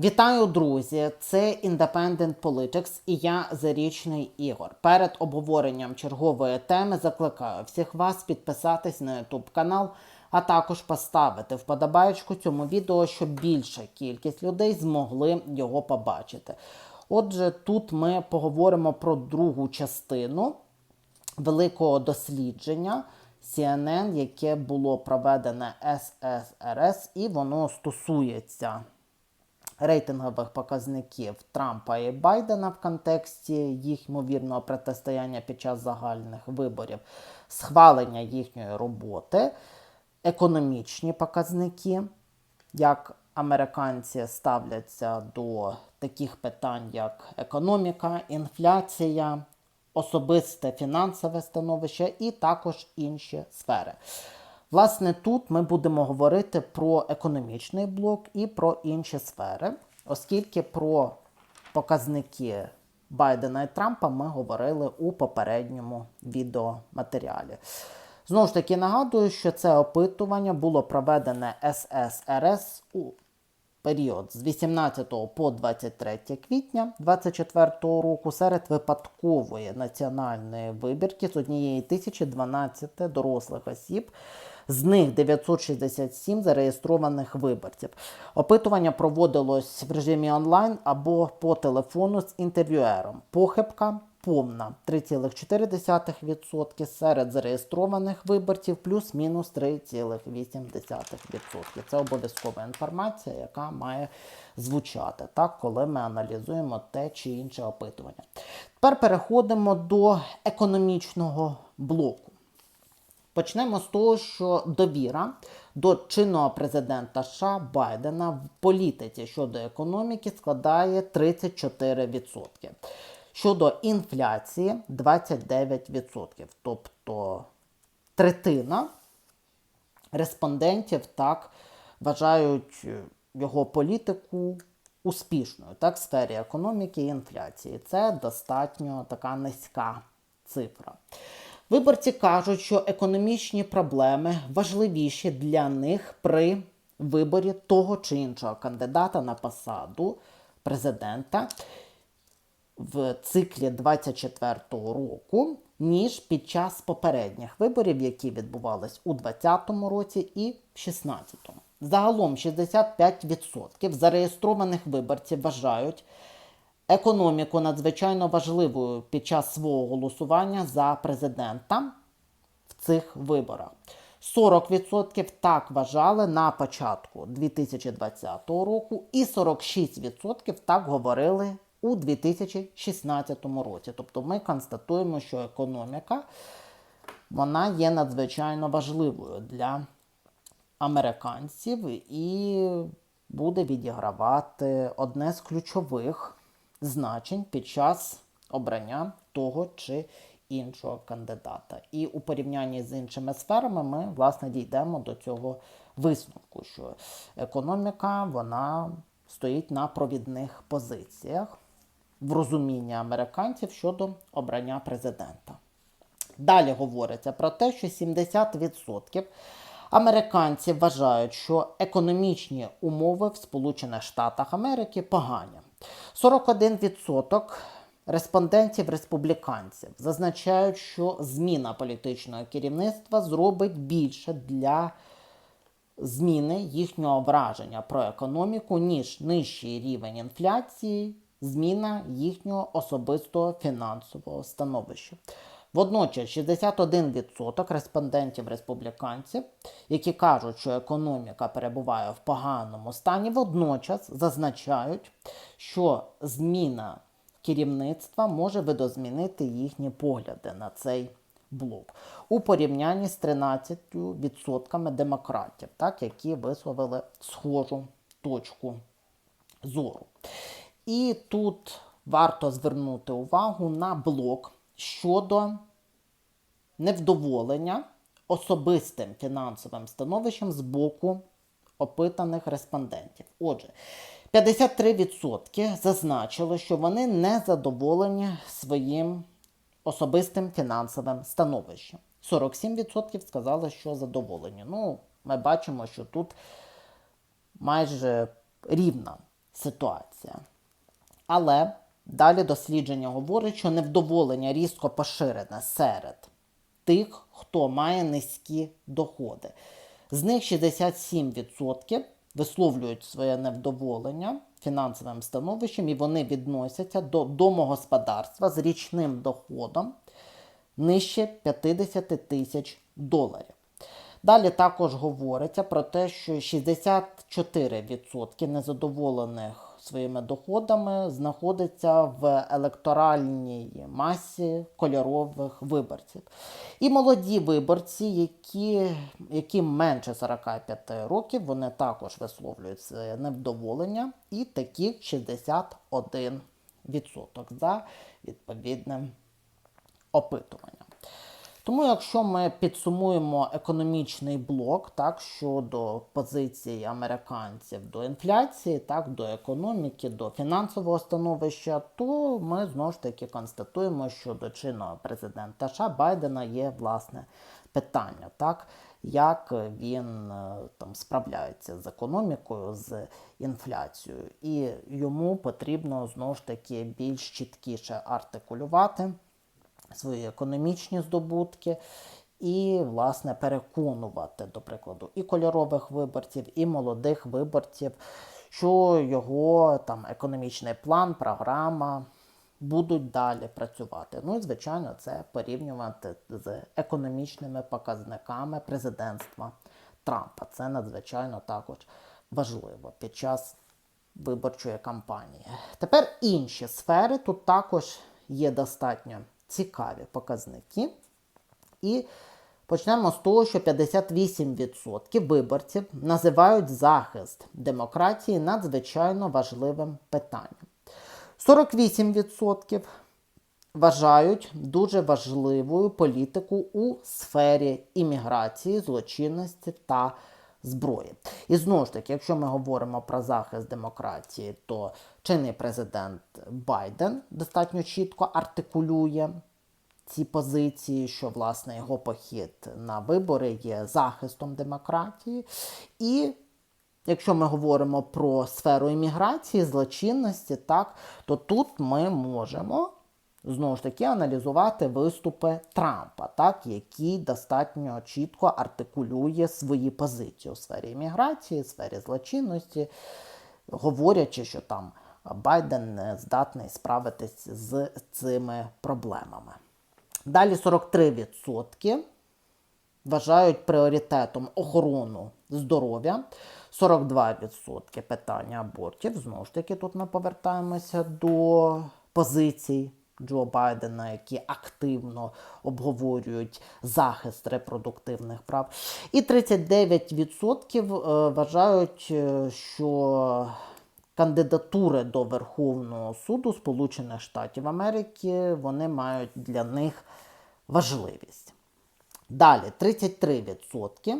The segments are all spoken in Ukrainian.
Вітаю, друзі! Це Independent Politics і я Зарічний Ігор. Перед обговоренням чергової теми закликаю всіх вас підписатись на YouTube канал, а також поставити вподобаєчку цьому відео, щоб більша кількість людей змогли його побачити. Отже, тут ми поговоримо про другу частину великого дослідження CNN, яке було проведене ССРС, і воно стосується рейтингових показників Трампа і Байдена в контексті їх ймовірного протистояння під час загальних виборів, схвалення їхньої роботи, економічні показники, як американці ставляться до таких питань, як економіка, інфляція, особисте фінансове становище і також інші сфери. Власне, тут ми будемо говорити про економічний блок і про інші сфери, оскільки про показники Байдена і Трампа ми говорили у попередньому відеоматеріалі. Знову ж таки, нагадую, що це опитування було проведене ССРС у період з 18 по 23 квітня 2024 року серед випадкової національної вибірки з однієї тисячі 12 дорослих осіб. З них 967 зареєстрованих виборців. Опитування проводилось в режимі онлайн або по телефону з інтерв'юером. Похибка повна 3,4% серед зареєстрованих виборців, плюс-мінус 3,8%. Це обов'язкова інформація, яка має звучати, так, коли ми аналізуємо те чи інше опитування. Тепер переходимо до економічного блоку. Почнемо з того, що довіра до чинного президента США Байдена в політиці щодо економіки складає 34%. Щодо інфляції 29%. Тобто третина респондентів так вважають його політику успішною так, в сфері економіки і інфляції. Це достатньо така низька цифра. Виборці кажуть, що економічні проблеми важливіші для них при виборі того чи іншого кандидата на посаду президента в циклі 24-го року, ніж під час попередніх виборів, які відбувались у 2020 році і 2016. Загалом 65% зареєстрованих виборців вважають економіку надзвичайно важливою під час свого голосування за президента в цих виборах. 40% так вважали на початку 2020 року, і 46% так говорили у 2016 році. Тобто ми констатуємо, що економіка вона є надзвичайно важливою для американців і буде відігравати одне з ключових значень під час обрання того чи іншого кандидата. І у порівнянні з іншими сферами ми власне дійдемо до цього висновку, що економіка вона стоїть на провідних позиціях в розумінні американців щодо обрання президента. Далі говориться про те, що 70% американців вважають, що економічні умови в Сполучених Штатах Америки погані. 41% респондентів республіканців зазначають, що зміна політичного керівництва зробить більше для зміни їхнього враження про економіку, ніж нижчий рівень інфляції, зміна їхнього особистого фінансового становища. Водночас 61% респондентів республіканців, які кажуть, що економіка перебуває в поганому стані, водночас зазначають, що зміна керівництва може видозмінити їхні погляди на цей блок у порівнянні з 13% демократів, так, які висловили схожу точку зору. І тут варто звернути увагу на блок щодо невдоволення особистим фінансовим становищем з боку опитаних респондентів. Отже, 53% зазначили, що вони не задоволені своїм особистим фінансовим становищем. 47% сказали, що задоволені. Ну, ми бачимо, що тут майже рівна ситуація. Але далі дослідження говорить, що невдоволення різко поширене серед тих, хто має низькі доходи. З них 67% висловлюють своє невдоволення фінансовим становищем, і вони відносяться до домогосподарства з річним доходом нижче 50 тисяч доларів. Далі також говориться про те, що 64% незадоволених своїми доходами знаходиться в електоральній масі кольорових виборців. І молоді виборці, які, яким менше 45 років, вони також висловлюють своє невдоволення, і таких 61% за відповідним опитуванням. Тому, якщо ми підсумуємо економічний блок так, щодо позиції американців до інфляції, так, до економіки, до фінансового становища, то ми знову ж таки констатуємо, що до чинного президента США Байдена є власне питання, так, як він е, там справляється з економікою, з інфляцією, і йому потрібно знову ж таки більш чіткіше артикулювати свої економічні здобутки і, власне, переконувати, до прикладу, і кольорових виборців, і молодих виборців, що його там економічний план, програма будуть далі працювати. Ну і, звичайно, це порівнювати з економічними показниками президентства Трампа. Це надзвичайно також важливо під час виборчої кампанії. Тепер інші сфери тут також є достатньо цікаві показники. І почнемо з того, що 58% виборців називають захист демократії надзвичайно важливим питанням. 48% вважають дуже важливою політику у сфері імміграції, злочинності та зброї. І знову ж таки, якщо ми говоримо про захист демократії, то чинний президент Байден достатньо чітко артикулює ці позиції, що власне його похід на вибори є захистом демократії. І якщо ми говоримо про сферу імміграції, злочинності, так, то тут ми можемо знову ж таки аналізувати виступи Трампа, так, який достатньо чітко артикулює свої позиції у сфері імміграції, сфері злочинності, говорячи, що там Байден не здатний справитись з цими проблемами. Далі 43% вважають пріоритетом охорону здоров'я, 42% питання абортів. Знову ж таки, тут ми повертаємося до позицій Джо Байдена, які активно обговорюють захист репродуктивних прав. І 39% е, вважають, е, що кандидатури до Верховного суду Сполучених Штатів Америки вони мають для них важливість. Далі 33%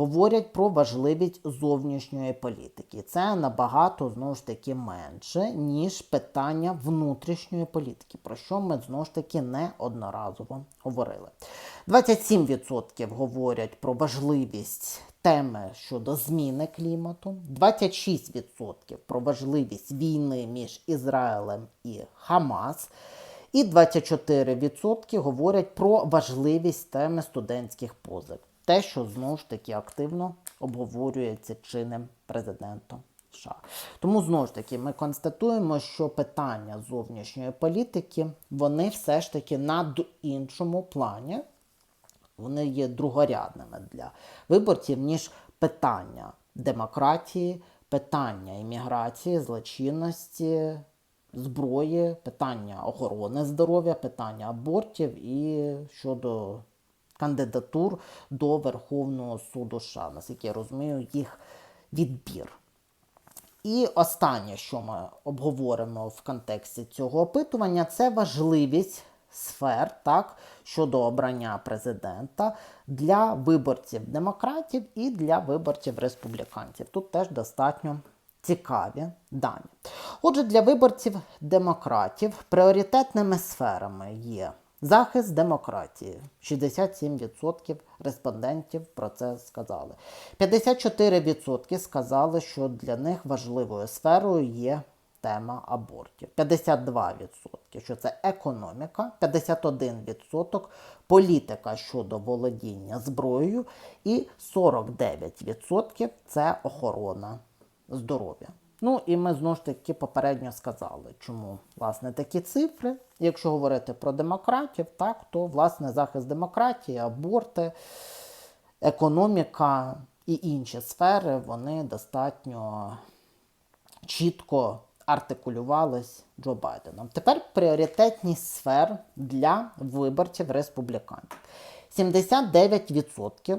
говорять про важливість зовнішньої політики. Це набагато знову ж таки менше, ніж питання внутрішньої політики, про що ми знову ж таки неодноразово говорили. 27% говорять про важливість теми щодо зміни клімату, 26% про важливість війни між Ізраїлем і Хамас. І 24% говорять про важливість теми студентських позик. Те, що знову ж таки активно обговорюється чинним президентом США. Тому знову ж таки ми констатуємо, що питання зовнішньої політики вони все ж таки на іншому плані, вони є другорядними для виборців, ніж питання демократії, питання імміграції, злочинності, зброї, питання охорони здоров'я, питання абортів і щодо кандидатур до Верховного суду США, наскільки я розумію, їх відбір. І останнє, що ми обговоримо в контексті цього опитування, це важливість сфер так, щодо обрання президента для виборців демократів і для виборців республіканців. Тут теж достатньо цікаві дані. Отже, для виборців демократів пріоритетними сферами є Захист демократії. 67% респондентів про це сказали. 54% сказали, що для них важливою сферою є тема абортів. 52% що це економіка, 51% політика щодо володіння зброєю, і 49% це охорона здоров'я. Ну і ми знову ж таки попередньо сказали, чому власне такі цифри. Якщо говорити про демократів, так то власне захист демократії, аборти, економіка і інші сфери вони достатньо чітко артикулювались Джо Байденом. Тепер пріоритетність сфер для виборців республіканців. 79%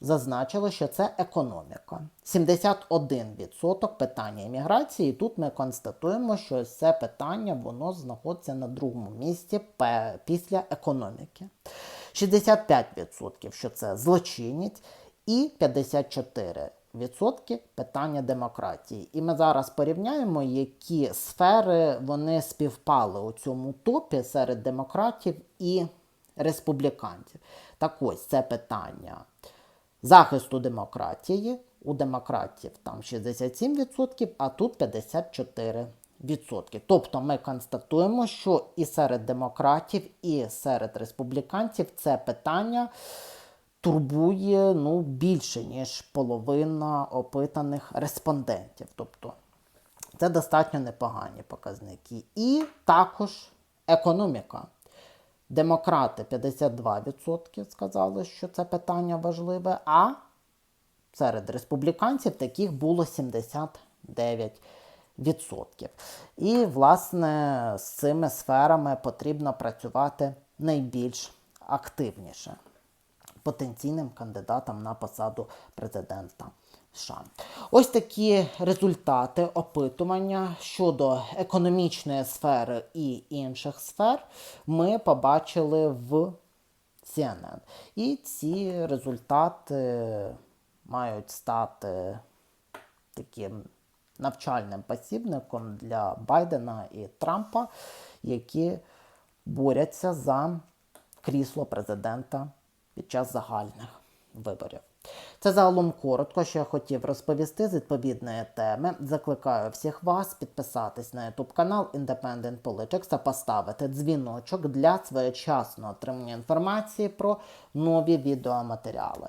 зазначили, що це економіка. 71% питання імміграції. Тут ми констатуємо, що це питання воно знаходиться на другому місці після економіки. 65% що це злочинність, і 54% питання демократії. І ми зараз порівняємо, які сфери вони співпали у цьому топі серед демократів і республіканців. Так ось це питання захисту демократії. У демократів там 67%, а тут 54%. Тобто ми констатуємо, що і серед демократів, і серед республіканців це питання турбує ну, більше, ніж половина опитаних респондентів. Тобто це достатньо непогані показники. І також економіка. Демократи 52% сказали, що це питання важливе, а серед республіканців таких було 79%. І, власне, з цими сферами потрібно працювати найбільш активніше потенційним кандидатам на посаду президента США. Ось такі результати опитування щодо економічної сфери і інших сфер ми побачили в CNN. І ці результати мають стати таким навчальним посібником для Байдена і Трампа, які борються за крісло президента під час загальних виборів. Це загалом коротко, що я хотів розповісти з відповідної теми. Закликаю всіх вас підписатись на YouTube канал Independent Politics та поставити дзвіночок для своєчасного отримання інформації про нові відеоматеріали.